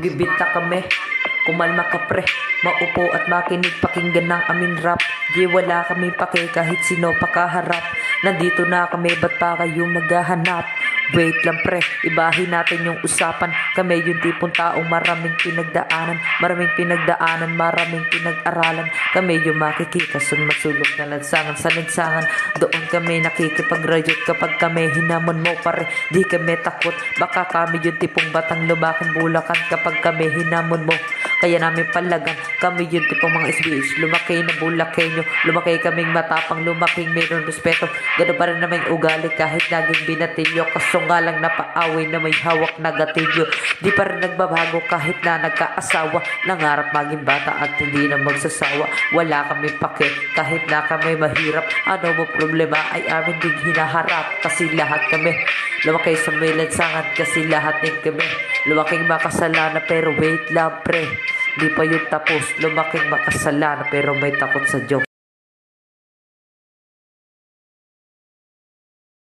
Gibita kami, kumalma ka pre. Maupo at makinig. Pakinggan ng aming rap. Di wala kami pake kahit sino pakaharap Nandito na kami, ba't pa kayo maghahanap? Wait lang pre, ibahin natin yung usapan. Kami yung tipong taong maraming pinagdaanan. Maraming pinagdaanan, maraming pinag-aralan. Kami yung makikita. Sa masulok na lansangan sa lansangan Doon kami nakikipagrayot kapag kami hinamon mo pare Di kami takot, baka kami yung tipong batang lumaking bulakan Kapag kami hinamon mo kaya namin palagan. Kami yung tipong mga SBH Lumaki na bulakenyo Lumaki kaming matapang Lumaking mayroong respeto. Ganun pa rin naman yung ugali Kahit naging binatilyo Kaso nga lang napaaway na may hawak na gatilyo Di pa rin nagbabago kahit na nagkaasawa. Nangarap maging bata at hindi na magsasawa. Wala kami pake. Kahit na kami mahirap Ano mo problema? Ay amin ding hinaharap Kasi lahat kami. Lumaki sa may lansangan kasi lahat din kami. Lumaking makasalanan pero wait lang pre Di pa yun tapos. Lumaking makasalanan pero may takot sa Diyos